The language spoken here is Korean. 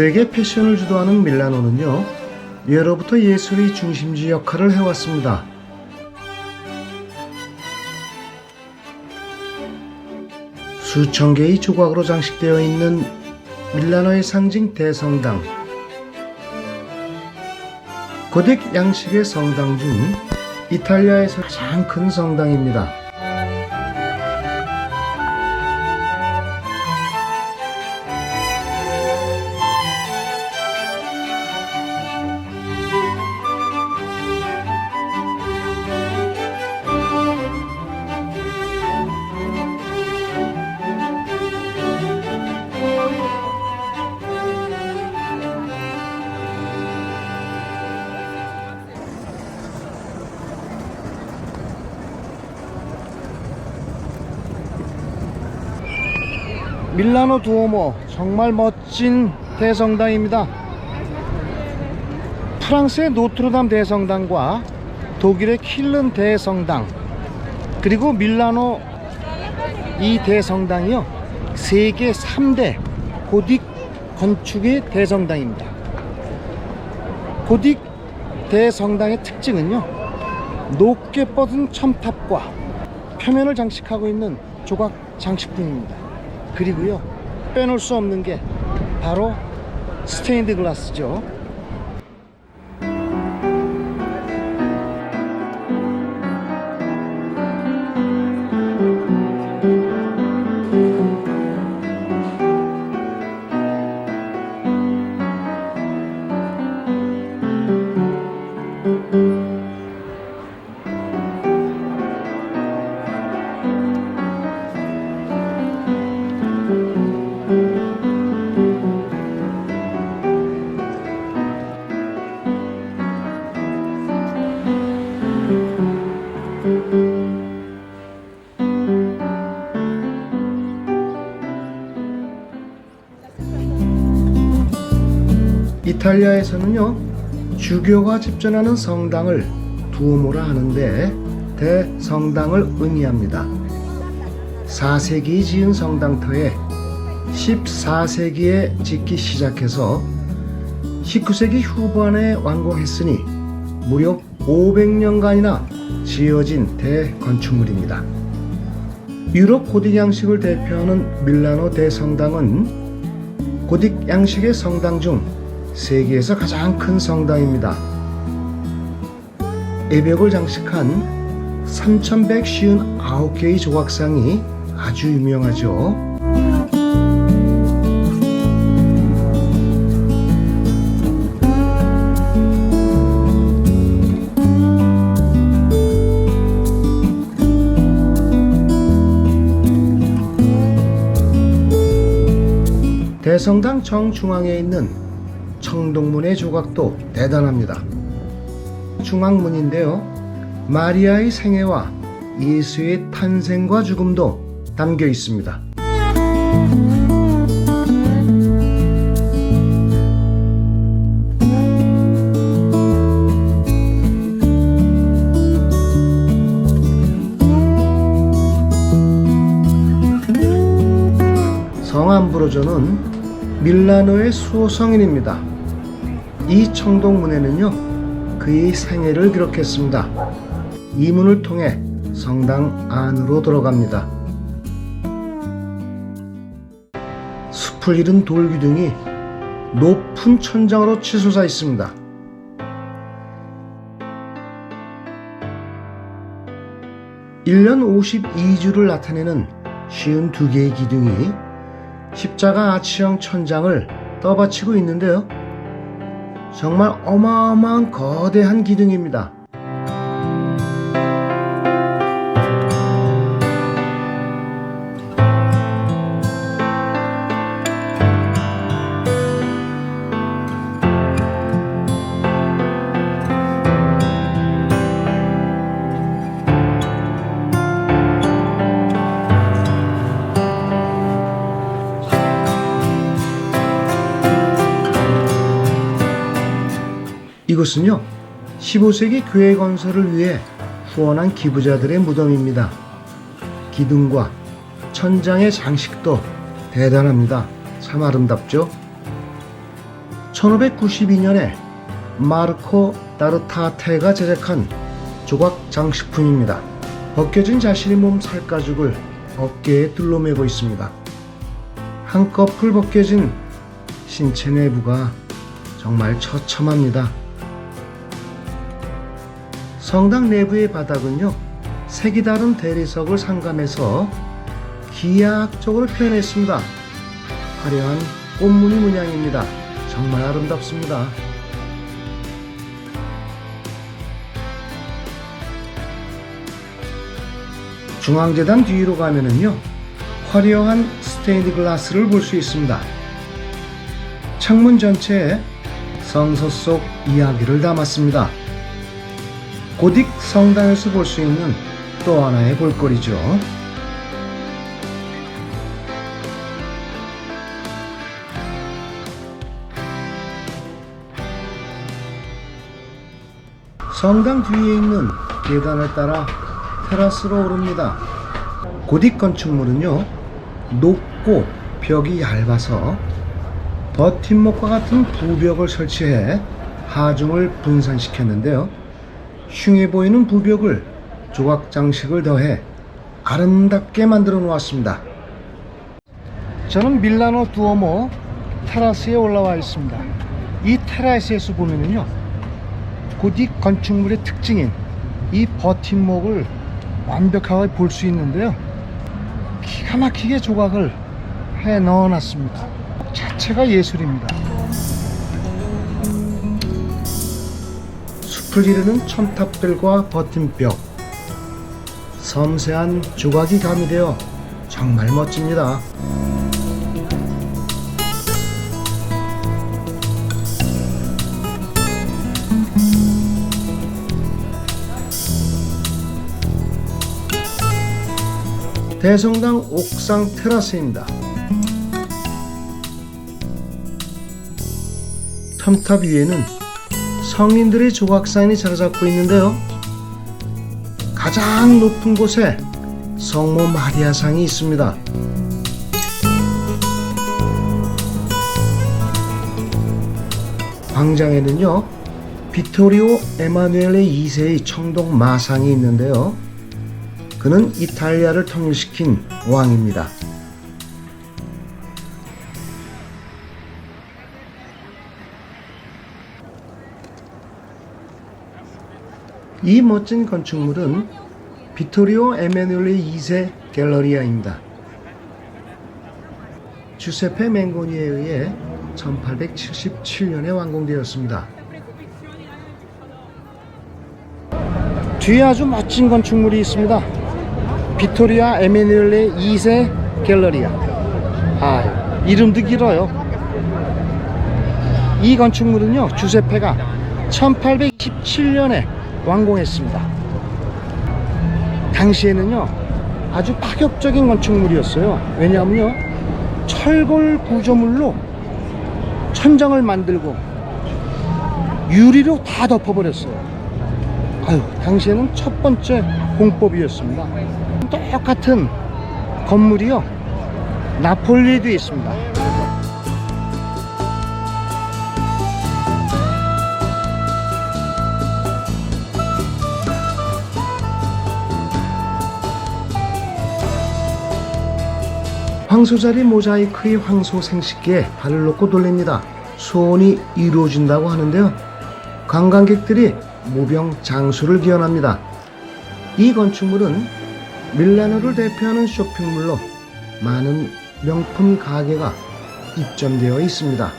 세계 패션을 주도하는 밀라노는요, 예로부터 예술의 중심지 역할을 해왔습니다. 수천 개의 조각으로 장식되어 있는 밀라노의 상징 대성당. 고딕 양식의 성당 중 이탈리아에서 가장 큰 성당입니다. 밀라노 두오모 정말 멋진 대성당입니다. 프랑스의 노트르담 대성당과 독일의 킬른 대성당 그리고 밀라노 이 대성당이요 세계 3대 고딕 건축의 대성당입니다. 고딕 대성당의 특징은요 높게 뻗은 첨탑과 표면을 장식하고 있는 조각 장식품입니다. 그리고요 빼놓을 수 없는 게 바로 스테인드 글라스죠. 이탈리아에서는요 주교가 집전하는 성당을 두오모라 하는데 대성당을 의미합니다. 4세기 지은 성당터에 14세기에 짓기 시작해서 19세기 후반에 완공했으니 무려 500년간이나 지어진 대건축물입니다. 유럽 고딕 양식을 대표하는 밀라노 대성당은 고딕 양식의 성당 중 세계에서 가장 큰 성당입니다. 애벽을 장식한 3159개의 조각상이 아주 유명하죠. 대성당 정중앙에 있는 청동문의 조각도 대단합니다. 중앙문인데요. 마리아의 생애와 예수의 탄생과 죽음도 담겨 있습니다. 성암브로조는 밀라노의 수호성인입니다. 이 청동문에는요 그의 생애를 기록했습니다. 이 문을 통해 성당 안으로 들어갑니다. 숲을 잃은 돌기둥이 높은 천장으로 치솟아 있습니다. 일년 52주를 나타내는 52개의 기둥이 십자가 아치형 천장을 떠받치고 있는데요. 정말 어마어마한 거대한 기둥입니다. 이곳은요, 15세기 교회 건설을 위해 후원한 기부자들의 무덤입니다. 기둥과 천장의 장식도 대단합니다. 참 아름답죠? 1592년에 마르코 다르타테가 제작한 조각 장식품입니다. 벗겨진 자신의 몸 살가죽을 어깨에 둘러매고 있습니다. 한꺼풀 벗겨진 신체 내부가 정말 처참합니다. 성당 내부의 바닥은요, 색이 다른 대리석을 상감해서 기하학적으로 표현했습니다. 화려한 꽃무늬 문양입니다. 정말 아름답습니다. 중앙재단 뒤로 가면은요, 화려한 스테인드 글라스를 볼 수 있습니다. 창문 전체에 성서 속 이야기를 담았습니다. 고딕 성당에서 볼 수 있는 또 하나의 볼거리죠. 성당 뒤에 있는 계단을 따라 테라스로 오릅니다. 고딕 건축물은요, 높고 벽이 얇아서 버팀목과 같은 부벽을 설치해 하중을 분산시켰는데요. 흉해 보이는 부벽을 조각 장식을 더해 아름답게 만들어 놓았습니다. 저는 밀라노 두오모 테라스에 올라와 있습니다. 이 테라스에서 보면은요, 고딕 건축물의 특징인 이 버팀목을 완벽하게 볼 수 있는데요. 기가 막히게 조각을 해 넣어 놨습니다. 자체가 예술입니다. 이루는 첨탑들과 버팀벽, 섬세한 조각이 가미되어 정말 멋집니다. 대성당 옥상 테라스입니다. 첨탑 위에는 성인들의 조각사인이 자리 잡고 있는데요. 가장 높은 곳에 성모 마리아상이 있습니다. 광장에는요, 비토리오 에마누엘레 2세의 청동 마상이 있는데요. 그는 이탈리아를 통일시킨 왕입니다. 이 멋진 건축물은 비토리오 에메뉴엘레 2세 갤러리아입니다. 주세페 맹고니에 의해 1877년에 완공되었습니다. 뒤에 아주 멋진 건축물이 있습니다. 비토리아 에메뉴엘레 2세 갤러리아. 아, 이름도 길어요. 이 건축물은요, 주세페가 1827년에 완공했습니다. 당시에는요, 아주 파격적인 건축물이었어요. 왜냐하면요, 철골 구조물로 천장을 만들고 유리로 다 덮어버렸어요. 아유, 당시에는 첫 번째 공법이었습니다. 똑같은 건물이요, 나폴리에도 있습니다. 황소자리 모자이크의 황소 생식기에 발을 놓고 돌립니다. 소원이 이루어진다고 하는데요. 관광객들이 무병 장수를 기원합니다. 이 건축물은 밀라노를 대표하는 쇼핑몰로 많은 명품 가게가 입점되어 있습니다.